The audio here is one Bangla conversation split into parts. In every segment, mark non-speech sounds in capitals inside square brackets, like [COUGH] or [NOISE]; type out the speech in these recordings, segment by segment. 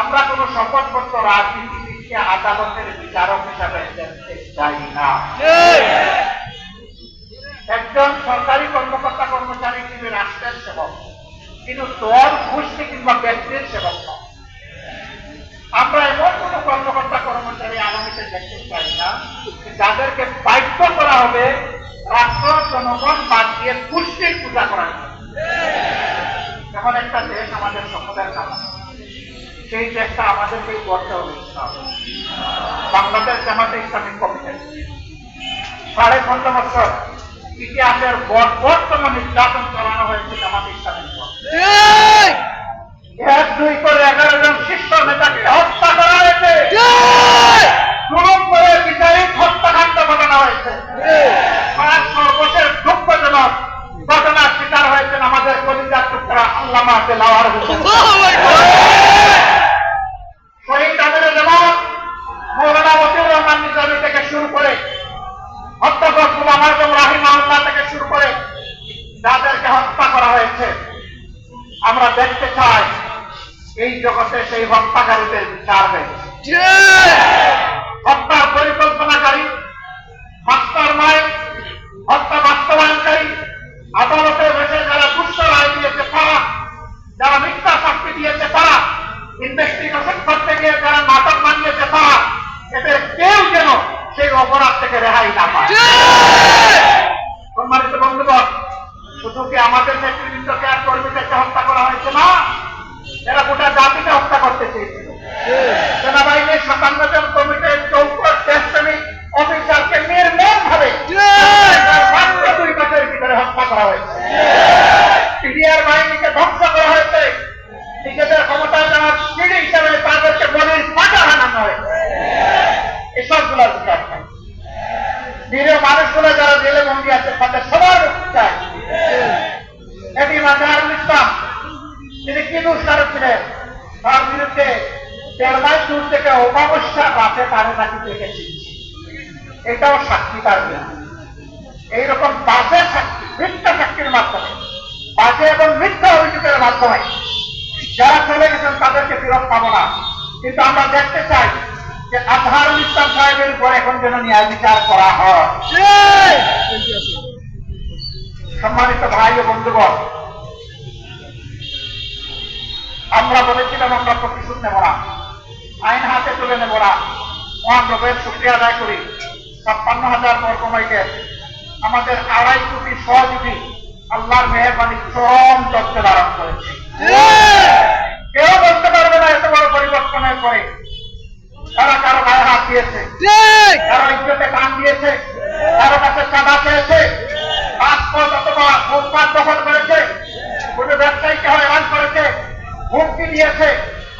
আমরা কোন সংবাদপত্র রাজনীতিবিদকে আদালতের বিচারক হিসাবে চাই না। একজন সরকারি কর্মকর্তা কর্মচারী তিনি রাষ্ট্রের সেবক কিন্তু দল, গোষ্ঠী কিংবা ব্যক্তির সেবক নয় আমরা এমন কোন কর্মকর্তা কর্মচারী আগামীতে দেখতে চাই না যাদেরকে বাধ্য করা হবে রাষ্ট্র জনগণ বাদ দিয়ে গোষ্ঠীর পূজা জন্য। এমন একটা দেশ আমাদের সকলের নাম সেই দেশটা আমাদেরকেই করতে হবে। বাংলাদেশ জামাতে ইসলামিক কমিটি। সাড়ে পনেরো বছর ইতিহাসের বর্তম নির্যাতন চালানো হয়েছে জামাতে ইসলামিক এক দুই করে এগারো জন শীর্ষ নেতাকে হত্যা করা হয়েছে জুলুম করে বিচারিক হত্যাকাণ্ড ঘটানো হয়েছে আর সর্বশেষ দুঃখজনক ঘটনার শিকার হয়েছেন আমাদের কলিজার টুকরা আল্লামা দেলাওয়ার হোসেন শহীদ আমিরে জামাত মৌলানা মতিউর রহমান নিজামী থেকে শুরু করে হত্যাগ্রস্ত গুলাম আজম রাহিমাহুল্লাহ থেকে শুরু করে যাদেরকে হত্যা করা হয়েছে আমরা দেখতে চাই এই জগতে সেই হত্যাকারীদের বিচার হয়েছে হত্যার মানুষগুলো যারা জেলে বন্দী আছে, তাদের সবার চাই। এটি মাজারুল ইসলাম তিনি কি দুষ্কার ছিলেন তার বিরুদ্ধে দেড় মাস দূর থেকে অমাবস্যা রাতে তারে নাকি দেখেছি। এটাও সাক্ষী তার এইরকম বাজে সাক্ষী, মিথ্যা সাক্ষীর মাধ্যমে, বাজে এবং মিথ্যা অভিযোগের মাধ্যমে যারা চলে গেছেন, তাদেরকে ফেরত পাবো না। কিন্তু আমরা দেখতে চাই যে আজহারুল ইসলাম সাহেবের উপর এখন যেন ন্যায় বিচার করা হয়। সম্মানিত ভাই ও বন্ধুগণ আমরা বলেছিলাম আমরা প্রতিশোধ নেব না। আইন হাতে তুলে নেব না। মহান রবের শুক্রিয়া আদায় করি। ছাপ্পান্ন হাজার বর্গ মাইলের আমাদের আড়াই কোটি সহযোগী আল্লাহর মেহরবানি চরম তত্ত্বে ধারণ করেছে। কেউ বলতে পারবে না এত বড় পরিবর্তনের পরে। তারা কারও গায়ে হাত দিয়েছে। কারও ইজ্জতে কান দিয়েছে। কারও কাছে চাঁদা চেয়েছে। পাসপোর্ট অথবা ফুটপাত দখল করেছে। কোনো ব্যবসায়ীকে হয়রান করেছে। হুমকি দিয়েছে।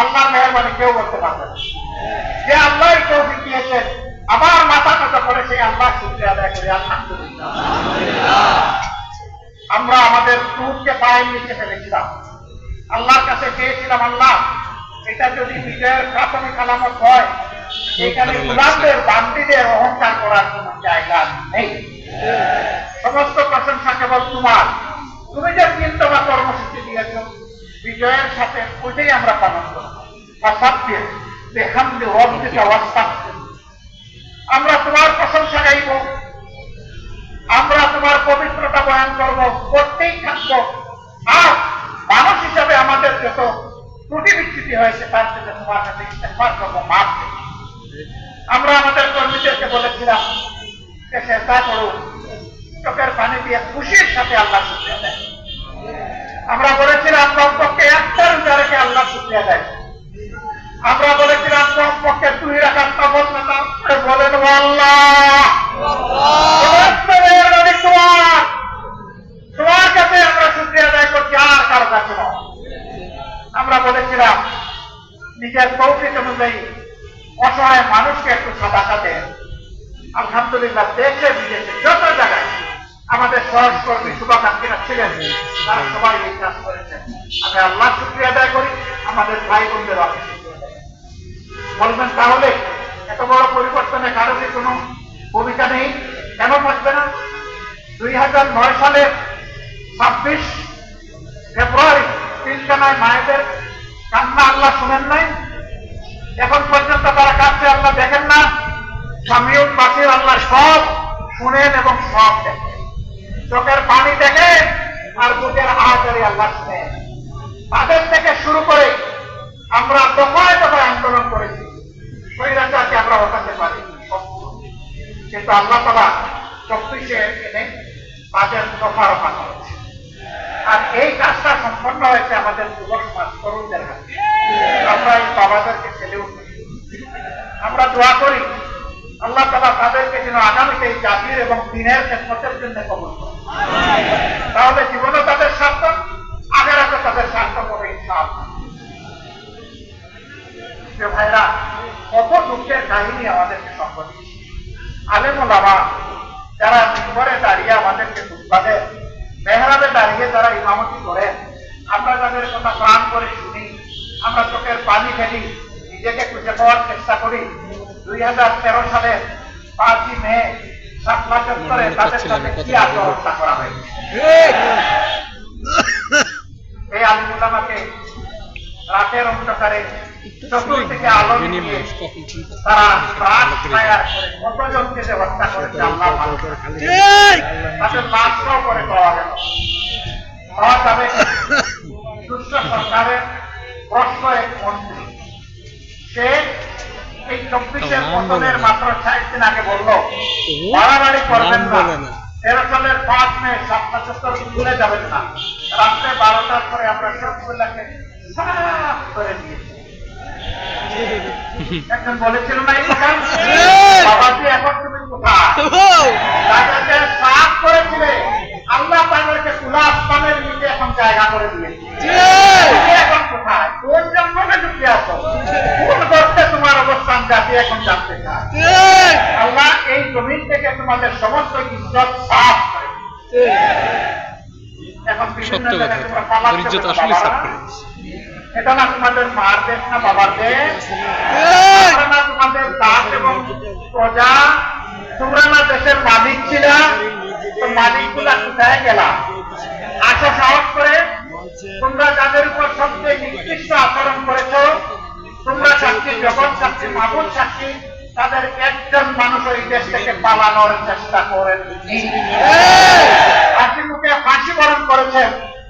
আল্লাহর মেহরবানি কেউ বলতে পারবে না। যে আল্লাহ তৌফিক দিয়েছেন আবার মাথা নত করে সেই আল্লাহ শুক্রিয়া আদায় করি আলহামদুলিল্লাহ। আমরা আমাদের টুরকে পায়ের নিচে ফেলেছিলাম। আল্লাহর কাছে চেয়েছিলাম আল্লাহ এটা যদি বিজয়ের প্রাথমিক আলামত হয় এখানে গুলামদের বান্দিদের অহংকার করার কোন জায়গা নেই। সমস্ত প্রশংসা কেবল তোমার। তুমি যে চিন্তা বা কর্মসূচি দিয়েছ বিজয়ের সাথে ওইটাই আমরা পালন করব। আমরা তোমার প্রশংসা গাইব। আমরা তোমার পবিত্রতা বয়ান করব। করতেই থাকব। আর মানুষ হিসাবে আমাদের যত ত্রুটি বিচ্ছুতি হয়েছে তার জন্য তোমার কাছে ইস্তেফার করব মাপ আমরা আমাদের কর্মীদেরকে বলেছিলাম যে চেষ্টা করুন চোখের পানি দিয়ে খুশির সাথে আল্লাহ শুক্রিয়া দেয়। আমরা বলেছিলাম, কমপক্ষে একটা রোজা রেখে আল্লাহ শুক্রিয়া দেয়। আমরা বলেছিলাম, কমপক্ষে দুই রাখার নবল নেতা বলে দেবো আল্লাহ। আলহামদুলিল্লাহ দেশে বিদেশে যত জায়গায় আমাদের সহকর্মী শুভাকাঙ্ক্ষীরা ছিলেন, তারা সবাই এই কাজ করেছেন। আমি আল্লাহ শুক্রিয়া আদায় করি, আমাদের ভাই বোনদের। বলবেন তাহলে, এত বড় পরিবর্তনে কারও কি কোনো ভূমিকা নেই, কেন থাকবে না? দুই হাজার নয় সালের ছাব্বিশ ফেব্রুয়ারি পিলখানায় মায়েদের কান্না আল্লাহ শুনেন নাই। এখন পর্যন্ত তারা কাছে আল্লাহ দেখেন না। স্বামীউল বাসির আল্লাহ সব শুনেন এবং সব দেখেন। চোখের পানি দেখেন আর বুকের আহাজারি আল্লাহ শুনেন। তাদের থেকে শুরু করে আমরা দফায় দফায় আন্দোলন করেছি। স্বৈরাচারকে আমরা ওঠাতে পারি। কিন্তু আল্লাহ তালা চব্বিশে এনে তাদের দফা রফা করেছে আর এই কাজটা সম্পন্ন হয়েছে আমাদের যুব সমাজ, তরুণদের হাতে। আমরা এই বাবাদেরকে ছেলে উঠেছি আমরা দোয়া করি আল্লাহ তালা তাদেরকে যেন আগামীতে এই জাতির এবং দিনের ক্ষেত্রের জন্য কবল করে তাহলে জীবনও তাদের সার্থক আগে তাদের হবে ইনশাআল্লাহ। ভাইরা কত দুঃখের কাহিনী আমাদেরকে সম্পর্কে। আলেম ওলামা যারা মিম্বরে দাঁড়িয়ে আমাদেরকে দুঃখাদের মেহরাবে দাঁড়িয়ে যারা ইমামতি করেন আমরা তাদের কথা প্রাণ করে শুনি, আমরা চোখের পানি ফেলি, নিজেকে খুঁজে পাওয়ার চেষ্টা করি দুই হাজার তেরো সালের পাঁচই মে সাতলা চত্বরে তাদের সাথে কি আত্মহত্যা করা হয়েছে? [COUGHS] এই আলিমুল্লামাকে রাতের অন্ধকারে চতুর্দিকে আলো দিয়ে তারা প্রাণ ফায়ার করে কতজনকে যে হত্যা করেছে আল্লাহ তাদের লাশটাও করে পাওয়া গেল পাওয়া যাবে দুষ্ট সরকারের প্রশ্ন এক মন্ত্রী। সে এই চব্বিশের না। মাত্র ষাট দিন আগে বলল বাড়াবাড়ি করবেন না। সালের পাঁচ মে সাতটা সত্তর ভুলে যাবেন না। রাত্রে বারোটার পরে আমরা সবগুলাকে সাফ করে দিয়েছি [LAUGHS] একজন বলেছিল না এই কথা বাবাজি এখন তুমি কোথায় তাদেরকে সাফ করেছিলে আল্লাহ তাদেরকে খোলা আসমানের নিচে এখন জায়গা করে দিয়েছে তুমি এখন কোথায় কোন জন্মকে ঢুকে আছো কোন গর্তে তোমার অবস্থান জাতি এখন জানতে চায় আল্লাহ এই জমিন থেকে তোমাদের সমস্ত ইজ্জত সাফ করে এখন বিভিন্ন সত্য কথা। ইজ্জত আসলে সাফ করে এটা না তোমাদের মার দেশ না বাবার দেশ না তোমাদের দাস এবং প্রজা। তোমরা না দেশের মালিক ছিল। তো মালিক কোথায় গেলা? আশা সাহস করে। তোমরা যাদের উপর সবচেয়ে নিকৃষ্ট আচরণ করেছ তোমরা সাক্ষী জগৎ সাক্ষী মাবুল সাক্ষী তাদের একজন মানুষ ওই দেশ থেকে পালানোর চেষ্টা করেন। হাসি মুখে ফাঁসি বরণ করেছেন।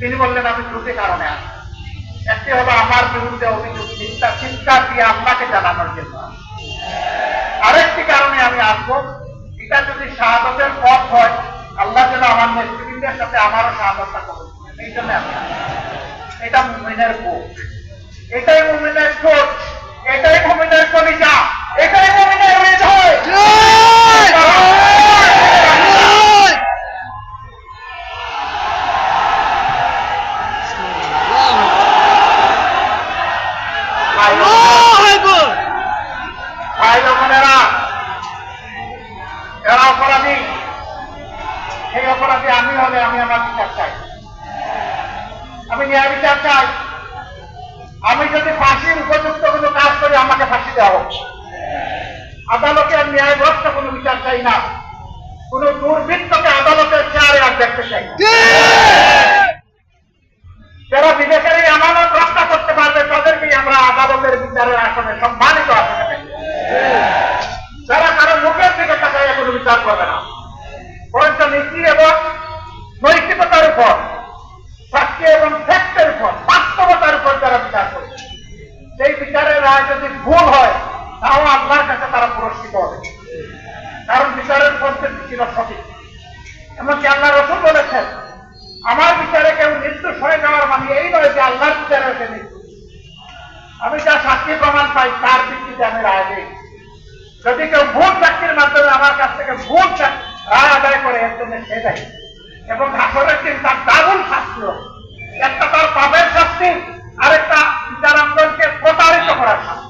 তিনি বললেন, আমি দুটি কারণে আসব একটি হলো আমার বিরুদ্ধে অভিযোগ, চিন্তা চিন্তা দিয়ে আপনাকে জানানোর জন্য। আরেকটি কারণে আমি আসব, এটা যদি শাহাদতের পথ হয়, আল্লাহ যেন আমার নেতৃবৃন্দের সাথে আমারও শাহাদতটা করুন। এই জন্য আমি। এটা মুমিনের বুক এটাই মুমিনের চোট এটাই মুমিনের কলিজা, এটাই মুমিনের হৃদয়। আমি বিচার চাই, আমি যদি ফাঁসির উপযুক্ত কোনো কাজ করি, আমাকে ফাঁসি দেওয়া হোক আদালতের ন্যায়গ্রস্ত কোনো বিচার চাই না। কোন দুর্বৃত্তকে আদালতের চেয়ারে আর দেখতে চাই যারা বিদেশের এই আমানত রক্ষা করতে পারবে, তাদেরকেই আমরা আদালতের বিচারের আসনে সম্মানিত আসনে। যারা কারও মুখের দিকে তাকাইয়া কোনো বিচার করবে না। বরঞ্চ নীতি এবং নৈতিকতার উপর সাক্ষী এবং কারণ বিচারের প্রস্তুতি ছিল সঠিক। এমনকি আল্লাহ রসুল বলেছেন, আমার বিচারে কেউ মৃত্যু হয়ে যাওয়ার মানে এই নয় যে আল্লাহর বিচারে সে নির্দোষ আমি যা সাক্ষী প্রমাণ পাই তার ভিত্তিতে আমি রায় দিই। যদি কেউ ভুল চাকরির মাধ্যমে আমার কাছ থেকে ভুল রায় আদায় করে, এর জন্য সে দেয়। এবং আসলে দিন তার দারুণ শাস্তি একটা তার পাপের শাস্তি, আরেকটা বিচারাঙ্গনকে প্রতারিত করার শাস্তি।